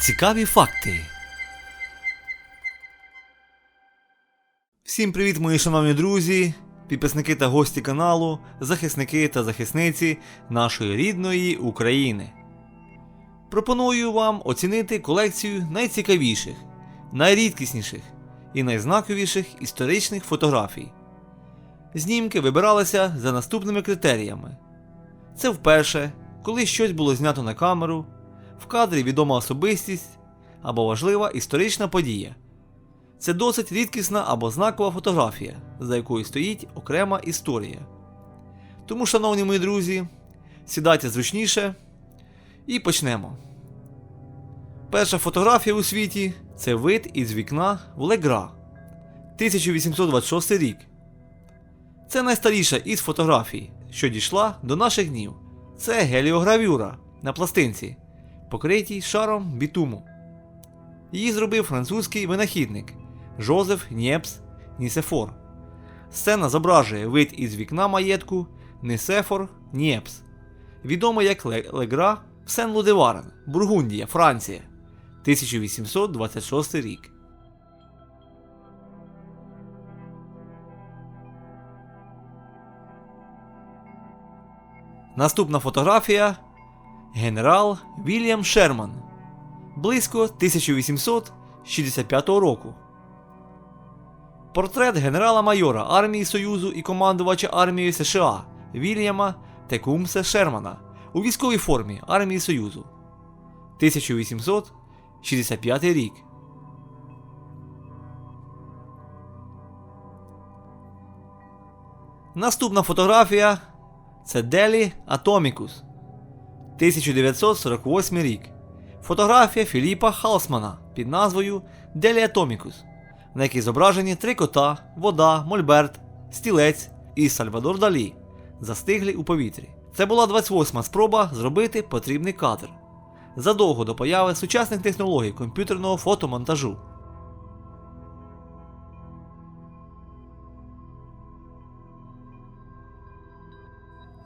Цікаві факти. Всім привіт, мої шановні друзі, підписники та гості каналу, захисники та захисниці нашої рідної України. Пропоную вам оцінити колекцію найцікавіших, найрідкісніших і найзнаковіших історичних фотографій. Знімки вибиралися за наступними критеріями: це вперше, коли щось було знято на камеру, в кадрі відома особистість або важлива історична подія. Це досить рідкісна або знакова фотографія, за якою стоїть окрема історія. Тому, шановні мої друзі, сідайте зручніше і почнемо. Перша фотографія у світі це вид із вікна в Легра 1826 рік. Це найстаріша із фотографій, що дійшла до наших днів. Це геліогравюра на пластинці, покритій шаром бітуму. Її зробив французький винахідник Жозеф Нєпс Нісефор. Сцена зображує вид із вікна маєтку Нісефор Нєпс, відомий як Легра Сен-Лудеварен, Бургундія, Франція, 1826 рік. Наступна фотографія Генерал Вільям Шерман близько 1865 року. Портрет генерала-майора армії Союзу і командувача армією США Вільяма Текумсе Шермана у військовій формі армії Союзу 1865 рік. Наступна фотографія це Делі Атомікус 1948 рік. Фотографія Філіпа Халсмана під назвою Делі Атомікус, на якій зображені три кота, вода, мольберт, стілець і Сальвадор Далі, застиглі у повітрі. Це була 28-ма спроба зробити потрібний кадр задовго до появи сучасних технологій комп'ютерного фотомонтажу.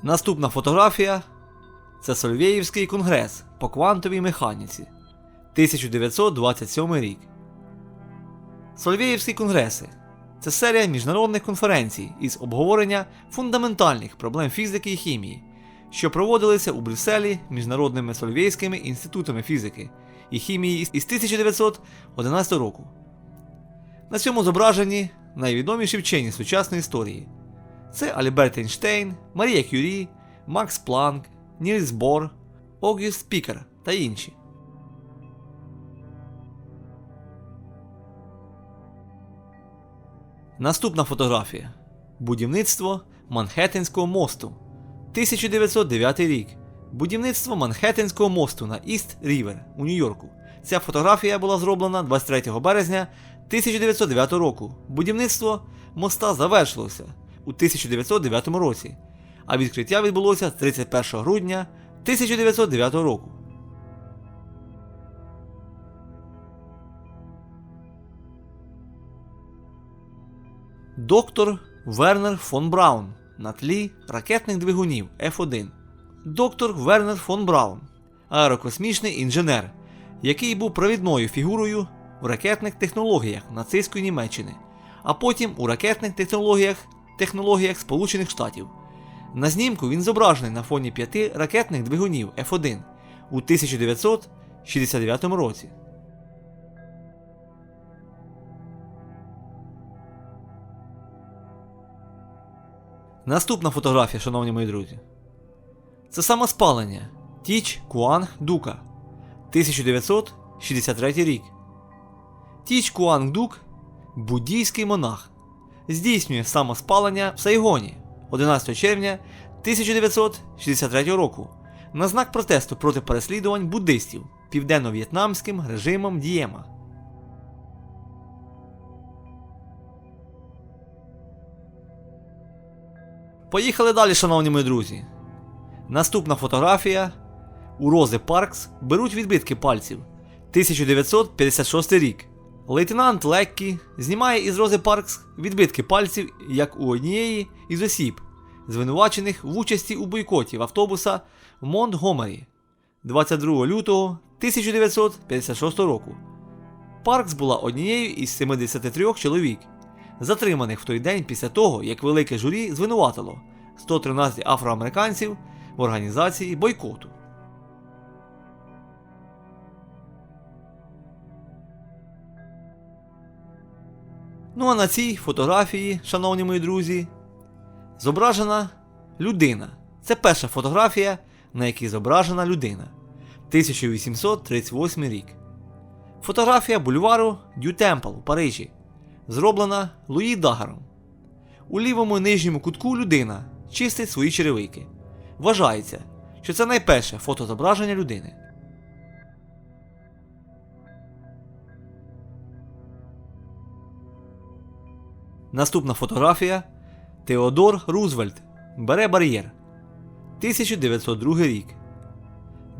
Наступна фотографія це Сольвєївський конгрес по квантовій механіці 1927 рік. Сольвєївські конгреси це серія міжнародних конференцій із обговорення фундаментальних проблем фізики і хімії, що проводилися у Брюсселі міжнародними сольвєйськими інститутами фізики і хімії із 1911 року. На цьому зображені найвідоміші вчені сучасної історії. Це Альберт Ейнштейн, Марія Кюрі, Макс Планк, Нільс Бор, Огюст Пікер та інші. Наступна фотографія. Будівництво Манхеттенського мосту. 1909 рік. Будівництво Манхеттенського мосту на Іст Рівер у Нью-Йорку. Ця фотографія була зроблена 23 березня 1909 року. Будівництво моста завершилося у 1909 році, а відкриття відбулося 31 грудня 1909 року. Доктор Вернер фон Браун на тлі ракетних двигунів F1. Доктор Вернер фон Браун аерокосмічний інженер, який був провідною фігурою в ракетних технологіях нацистської Німеччини, а потім у ракетних технологіях, технологіях Сполучених Штатів. На знімку він зображений на фоні п'яти ракетних двигунів F1 у 1969 році. Наступна фотографія, шановні мої друзі. Це самоспалення Тіч Куанг Дука 1963 рік. Тіч Куанг Дук буддійський монах. Здійснює самоспалення в Сайгоні 11 червня 1963 року на знак протесту проти переслідувань буддистів південно-в'єтнамським режимом Дієма. Поїхали далі, шановні мої друзі. Наступна фотографія. У Рози Паркс беруть відбитки пальців. 1956 рік. Лейтенант Леккі знімає із Рози Паркс відбитки пальців як у однієї із осіб, звинувачених в участі у бойкоті в автобуса в Монтгомері 22 лютого 1956 року. Паркс була однією із 73 чоловік, затриманих в той день після того, як велике журі звинуватило 113 афроамериканців в організації бойкоту. Ну а на цій фотографії, шановні мої друзі, зображена людина. Це перша фотографія, на якій зображена людина. 1838 рік. Фотографія бульвару Дю Темпл у Парижі. Зроблена Луї Дагаром. У лівому нижньому кутку людина чистить свої черевики. Вважається, що це найперше фотозображення людини. Наступна фотографія Теодор Рузвельт бере бар'єр. 1902 рік.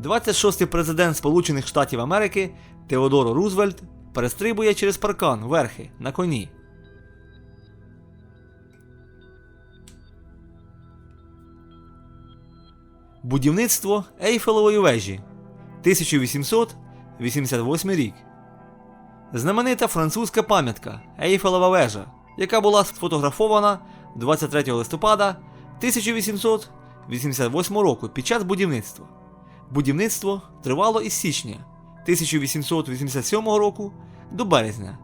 26-й президент Сполучених Штатів Америки Теодор Рузвельт перестрибує через паркан верхи на коні. Будівництво Ейфелевої вежі 1888 рік. Знаменита французька пам'ятка Ейфелева вежа, яка була сфотографована 23 листопада 1888 року під час будівництва. Будівництво тривало із січня 1887 року до березня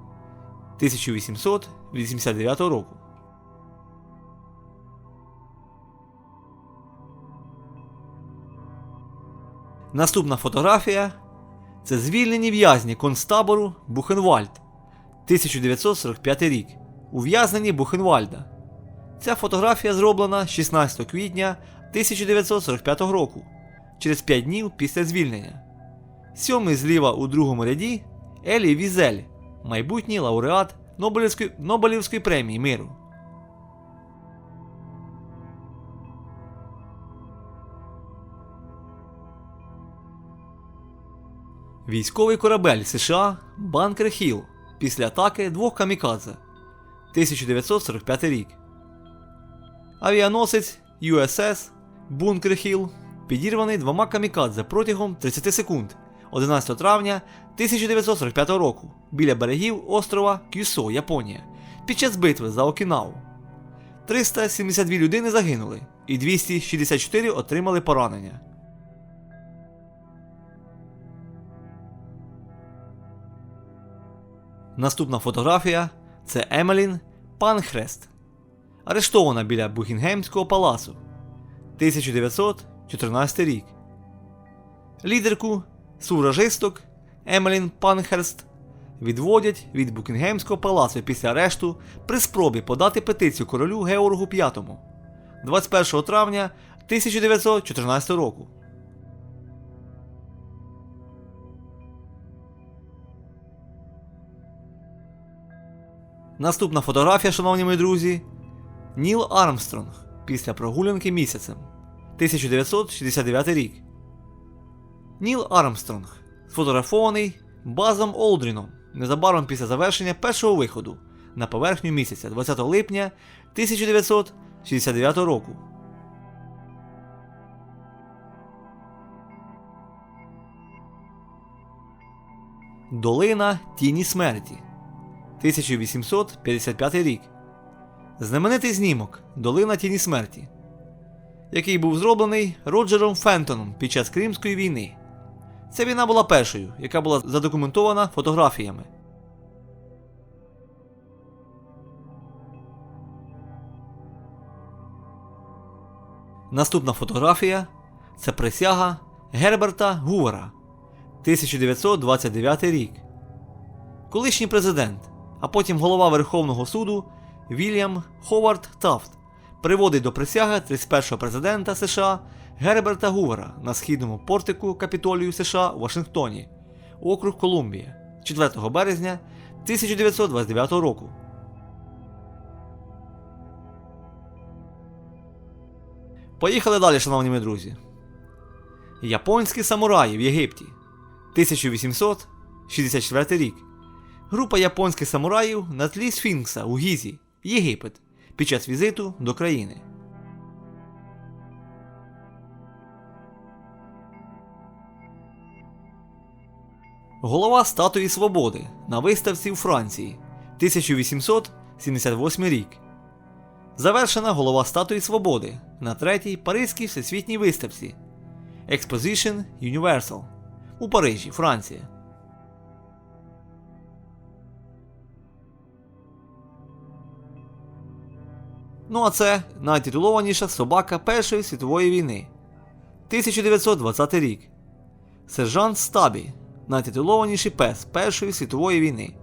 1889 року. Наступна фотографія це звільнені в'язні концтабору Бухенвальд 1945 рік. Ув'язнені Бухенвальда. Ця фотографія зроблена 16 квітня 1945 року, через 5 днів після звільнення. Сьомий зліва у другому ряді Елі Візель, майбутній лауреат Нобелівської, Нобелівської премії миру. Військовий корабель США Банкер Хілл після атаки двох камікадзе 1945 рік. Авіаносець USS Бункер Хілл підірваний двома камікадзе протягом 30 секунд 11 травня 1945 року біля берегів острова Кюсо, Японія, під час битви за Окінаву. 372 людини загинули і 264 отримали поранення. Наступна фотографія це Емелін Панхрест, арештована біля Букінгемського палацу 1914 рік. Лідерку суражисток Емелін Панхерст відводять від Букінгемського палацу після арешту при спробі подати петицію королю Георгу V 21 травня 1914 року. Наступна фотографія, шановні мої друзі. Ніл Армстронг після прогулянки місяцем 1969 рік. Ніл Армстронг сфотографований Базом Олдріном незабаром після завершення першого виходу на поверхню місяця 20 липня 1969 року. Долина Тіні Смерті 1855 рік. Знаменитий знімок Долина Тіні Смерті, який був зроблений Роджером Фентоном під час Кримської війни. Ця війна була першою, яка була задокументована фотографіями. Наступна фотографія це присяга Герберта Гувера 1929 рік. Колишній президент, а потім голова Верховного суду Вільям Ховард Тафт приводить до присяги 31-го президента США Герберта Гувера на східному портику Капітолію США у Вашингтоні, округ Колумбія 4 березня 1929 року. Поїхали далі, шановні мої друзі. Японські самураї в Єгипті 1864 рік. Група японських самураїв на тлі Сфінкса у Гізі, Єгипет, під час візиту до країни. Голова статуї Свободи на виставці у Франції 1878 рік. Завершена голова статуї Свободи на третій Паризькій всесвітній виставці Exposition Universal у Парижі, Франція. Ну а це найтитулованіша собака Першої світової війни. 1920 рік. Сержант Стабі, найтитулованіший пес Першої світової війни,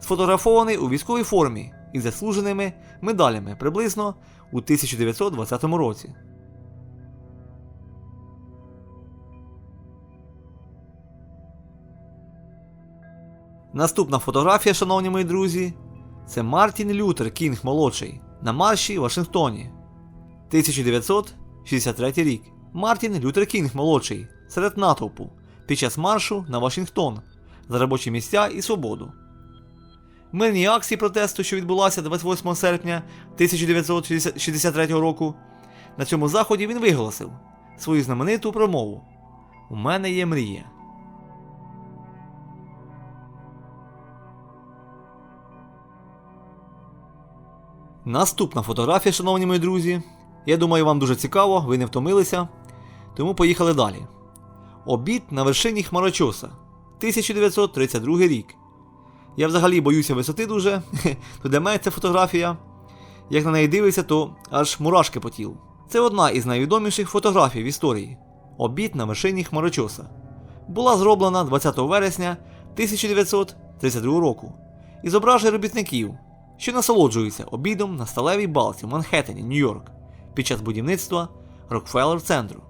сфотографований у військовій формі із заслуженими медалями приблизно у 1920 році. Наступна фотографія, шановні мої друзі, це Мартін Лютер Кінг молодший на марші в Вашингтоні. 1963 рік. Мартін Лютер Кінг молодший серед натовпу під час маршу на Вашингтон за робочі місця і свободу. Мирній акції протесту, що відбулася 28 серпня 1963 року. На цьому заході він виголосив свою знамениту промову У мене є мрія. Наступна фотографія, шановні мої друзі. Я думаю, вам дуже цікаво, ви не втомилися. Тому поїхали далі. Обід на вершині Хмарочоса. 1932 рік. Я взагалі боюся висоти дуже, то для мене ця фотографія. Як на неї дивишся, то аж мурашки по тілу. Це одна із найвідоміших фотографій в історії. Обід на вершині Хмарочоса. Була зроблена 20 вересня 1932 року і зображує робітників, що насолоджуються обідом на сталевій балці в Манхеттені, Нью-Йорк під час будівництва Рокфеллер центру.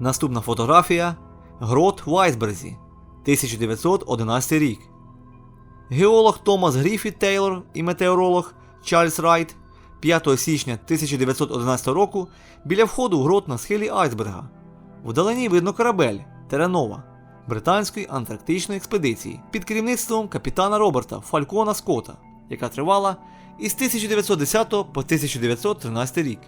Наступна фотографія Грот в Айсберзі 1911 рік. Геолог Томас Гріфіт Тейлор і метеоролог Чарльз Райт 5 січня 1911 року біля входу в грот на схилі Айсберга. Вдалині видно корабель Теренова британської антарктичної експедиції під керівництвом капітана Роберта Фалькона Скотта, яка тривала із 1910 по 1913 рік.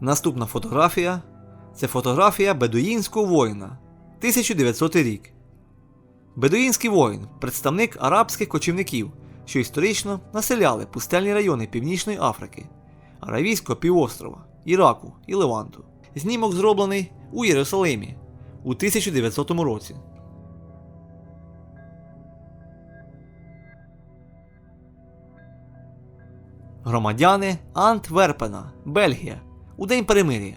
Наступна фотографія це фотографія бедуїнського воїна 1900 рік. Бедуїнський воїн представник арабських кочівників, що історично населяли пустельні райони Північної Африки, Аравійського півострова, Іраку і Леванту. Знімок зроблений у Єрусалимі у 1900 році. Громадяни Антверпена, Бельгія у День перемир'я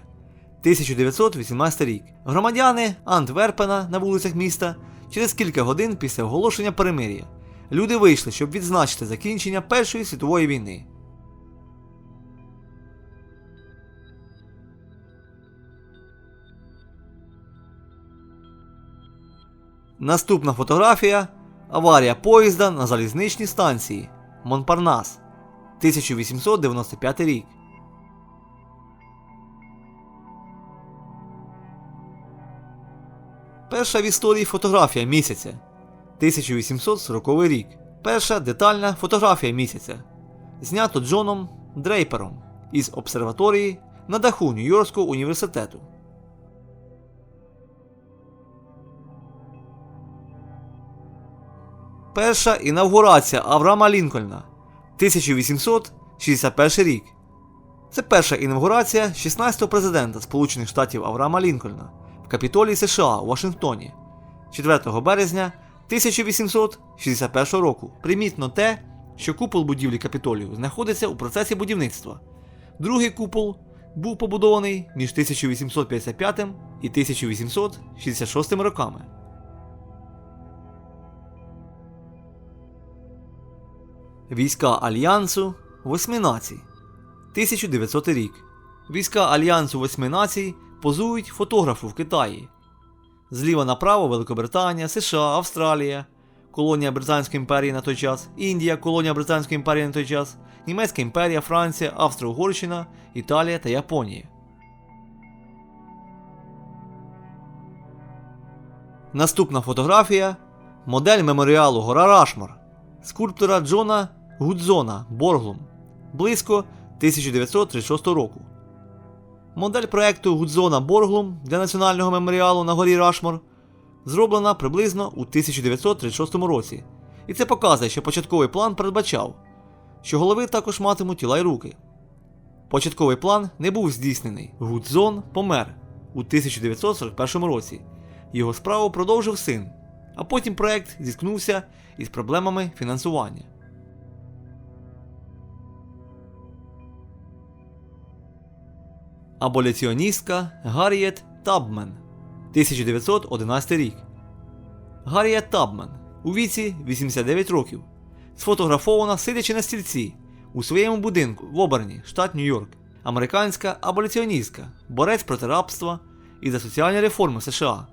1918 рік. Громадяни Антверпена на вулицях міста через кілька годин після оголошення перемир'я. Люди вийшли, щоб відзначити закінчення Першої світової війни. Наступна фотографія аварія поїзда на залізничній станції Монпарнас 1895 рік. Перша в історії фотографія місяця 1840 рік. Перша детальна фотографія місяця. Знято Джоном Дрейпером із обсерваторії на даху Нью-Йоркського університету. Перша інавгурація Авраама Лінкольна 1861 рік. Це перша інавгурація 16-го президента Сполучених Штатів Авраама Лінкольна в Капітолії США у Вашингтоні 4 березня 1861 року. Примітно те, що купол будівлі Капітолію знаходиться у процесі будівництва. Другий купол був побудований між 1855 і 1866 роками. Війська Альянсу Восьми націй 1900 рік. Війська Альянсу Восьми націй позують фотографу в Китаї. Зліва направо Великобританія, США, Австралія, колонія Британської імперії на той час, Індія, колонія Британської імперії на той час, Німецька імперія, Франція, Австро-Угорщина, Італія та Японія. Наступна фотографія Модель меморіалу Гора Рашмор скульптора Джона Гудзона Борглум близько 1936 року. Модель проекту Гудзона Борглум для національного меморіалу на горі Рашмор зроблена приблизно у 1936 році, і це показує, що початковий план передбачав, що голови також матимуть тіла й руки. Початковий план не був здійснений. Гудзон помер у 1941 році. Його справу продовжив син, а потім проект зіткнувся із проблемами фінансування. Аболіціоністка Гарріет Табмен 1911 рік. Гарріет Табмен у віці 89 років. Сфотографована сидячи на стільці у своєму будинку в Оберні, штат Нью-Йорк. Американська аболіціоністка, борець проти рабства і за соціальні реформи США.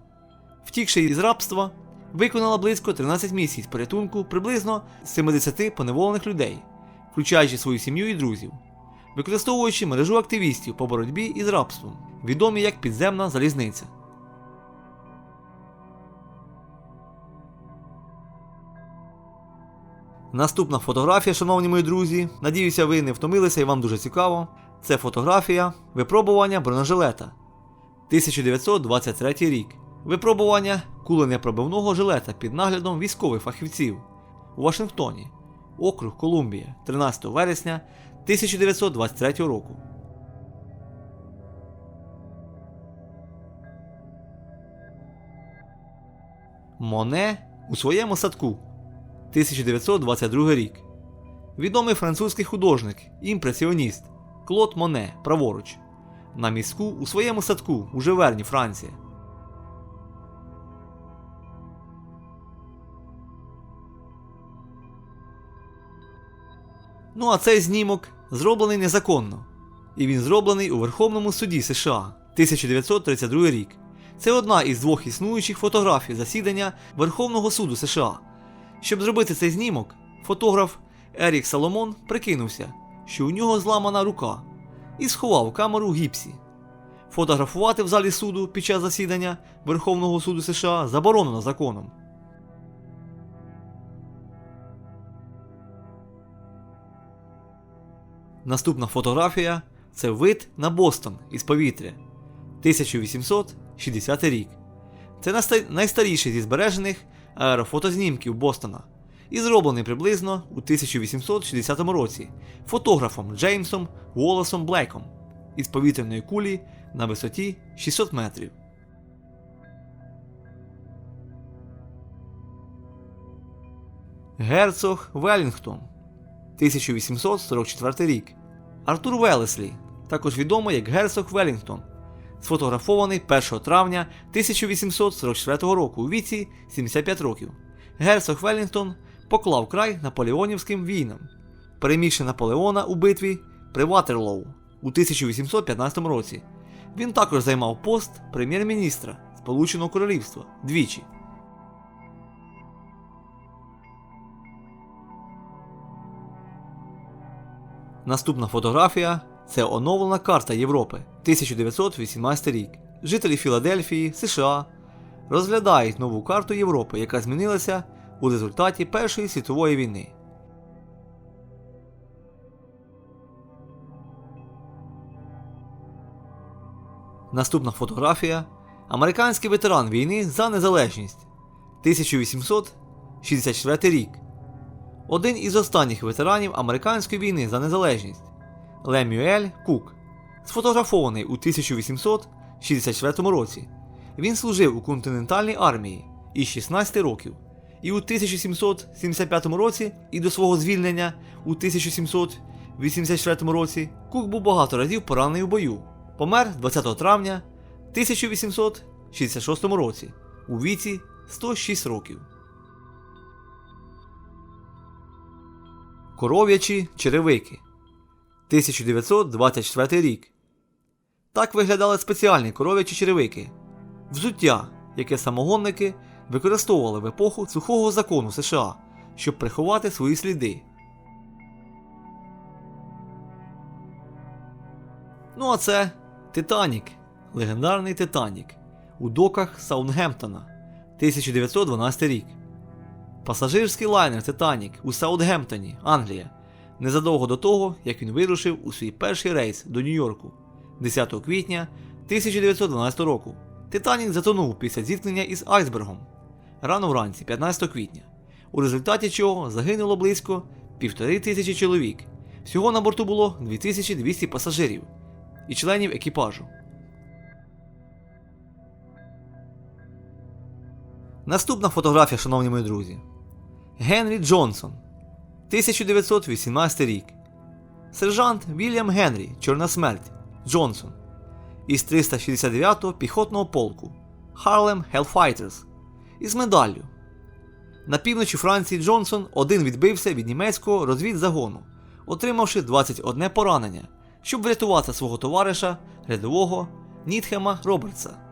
Втікши із рабства, виконала близько 13 місяців порятунку приблизно 70 поневолених людей, включаючи свою сім'ю і друзів, використовуючи мережу активістів по боротьбі із рабством, відомі як підземна залізниця. Наступна фотографія, шановні мої друзі. Надіюся, ви не втомилися і вам дуже цікаво. Це фотографія випробування бронежилета. 1923 рік. Випробування куленепробивного жилета під наглядом військових фахівців у Вашингтоні, округ Колумбія, 13 вересня 1923 року. Моне у своєму садку 1922 рік. Відомий французький художник, імпресіоніст Клод Моне праворуч. На містку у своєму садку у Живерні, Франція. Ну а цей знімок зроблений незаконно. І він зроблений у Верховному суді США 1932 рік. Це одна із двох існуючих фотографій засідання Верховного суду США. Щоб зробити цей знімок, фотограф Ерік Соломон прикинувся, що у нього зламана рука, і сховав камеру в гіпсі. Фотографувати в залі суду під час засідання Верховного суду США заборонено законом. Наступна фотографія це вид на Бостон із повітря 1860 рік. Це найстаріший зі збережених аерофотознімків Бостона і зроблений приблизно у 1860 році фотографом Джеймсом Уоллесом Блеком із повітряної кулі на висоті 600 метрів. Герцог Велінгтон 1844 рік. Артур Велеслі, також відомий як Герцог Велінгтон, сфотографований 1 травня 1844 року у віці 75 років. Герцог Велінгтон поклав край наполеонівським війнам, перемігши Наполеона у битві при Ватерлоу у 1815 році. Він також займав пост прем'єр-міністра Сполученого Королівства двічі. Наступна фотографія це оновлена карта Європи 1918 рік. Жителі Філадельфії, США розглядають нову карту Європи, яка змінилася у результаті Першої світової війни. Наступна фотографія американський ветеран війни за незалежність 1864 рік. Один із останніх ветеранів американської війни за незалежність Лемюель Кук, сфотографований у 1864 році. Він служив у континентальній армії із 16 років, і у 1775 році, і до свого звільнення у 1784 році Кук був багато разів поранений у бою. Помер 20 травня 1866 році у віці 106 років. Коров'ячі черевики 1924 рік. Так виглядали спеціальні коров'ячі черевики. Взуття, яке самогонники використовували в епоху сухого закону США, щоб приховати свої сліди. Ну а це Титанік, легендарний Титанік у доках Саундгемптона 1912 рік. Пасажирський лайнер Титанік у Саутгемптоні, Англія, незадовго до того, як він вирушив у свій перший рейс до Нью-Йорку 10 квітня 1912 року. Титанік затонув після зіткнення із айсбергом рано вранці, 15 квітня, у результаті чого загинуло близько півтори тисячі чоловік. Всього на борту було 2200 пасажирів і членів екіпажу. Наступна фотографія, шановні мої друзі. Генрі Джонсон, 1918 рік. Сержант Вільям Генрі, Чорна смерть Джонсон із 369-го піхотного полку Harlem Hellfighters із медаллю. На півночі Франції Джонсон один відбився від німецького розвідзагону, отримавши 21 поранення, щоб врятувати свого товариша рядового Нітхема Робертса.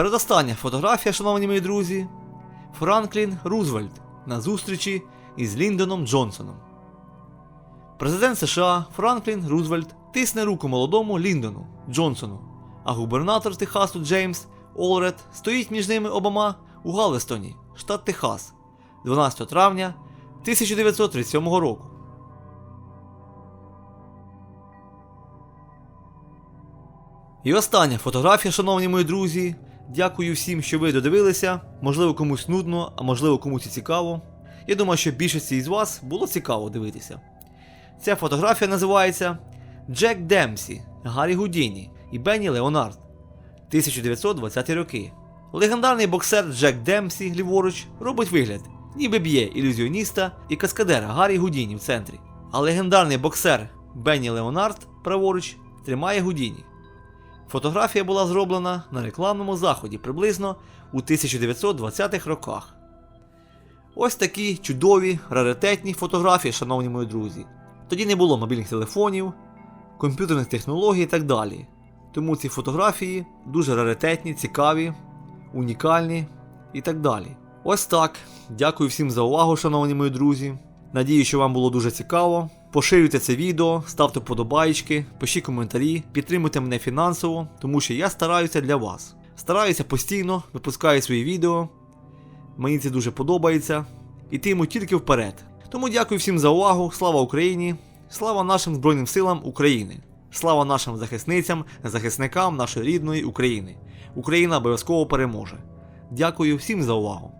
Передостання фотографія, шановні мої друзі, Франклін Рузвельт на зустрічі із Ліндоном Джонсоном. Президент США Франклін Рузвельт тисне руку молодому Ліндону Джонсону, а губернатор Техасу Джеймс Олред стоїть між ними обома у Галвестоні, штат Техас, 12 травня 1937 року. І остання фотографія, шановні мої друзі. Дякую всім, що ви додивилися. Можливо, комусь нудно, а можливо комусь і цікаво. Я думаю, що більшості із вас було цікаво дивитися. Ця фотографія називається Джек Демсі, Гаррі Гудіні і Бенні Леонард 1920 роки. Легендарний боксер Джек Демсі ліворуч робить вигляд, ніби б'є ілюзіоніста і каскадера Гаррі Гудіні в центрі. А легендарний боксер Бенні Леонард праворуч тримає Гудіні. Фотографія була зроблена на рекламному заході приблизно у 1920-х роках. Ось такі чудові, раритетні фотографії, шановні мої друзі. Тоді не було мобільних телефонів, комп'ютерних технологій і так далі. Тому ці фотографії дуже раритетні, цікаві, унікальні і так далі. Ось так. Дякую всім за увагу, шановні мої друзі. Надію, що вам було дуже цікаво. Поширюйте це відео, ставте вподобайки, пишіть коментарі, підтримуйте мене фінансово, тому що я стараюся для вас. Стараюся постійно, випускаю свої відео. Мені це дуже подобається. Ітиму тільки вперед. Тому дякую всім за увагу. Слава Україні! Слава нашим Збройним силам України! Слава нашим захисницям, захисникам нашої рідної України! Україна обов'язково переможе. Дякую всім за увагу!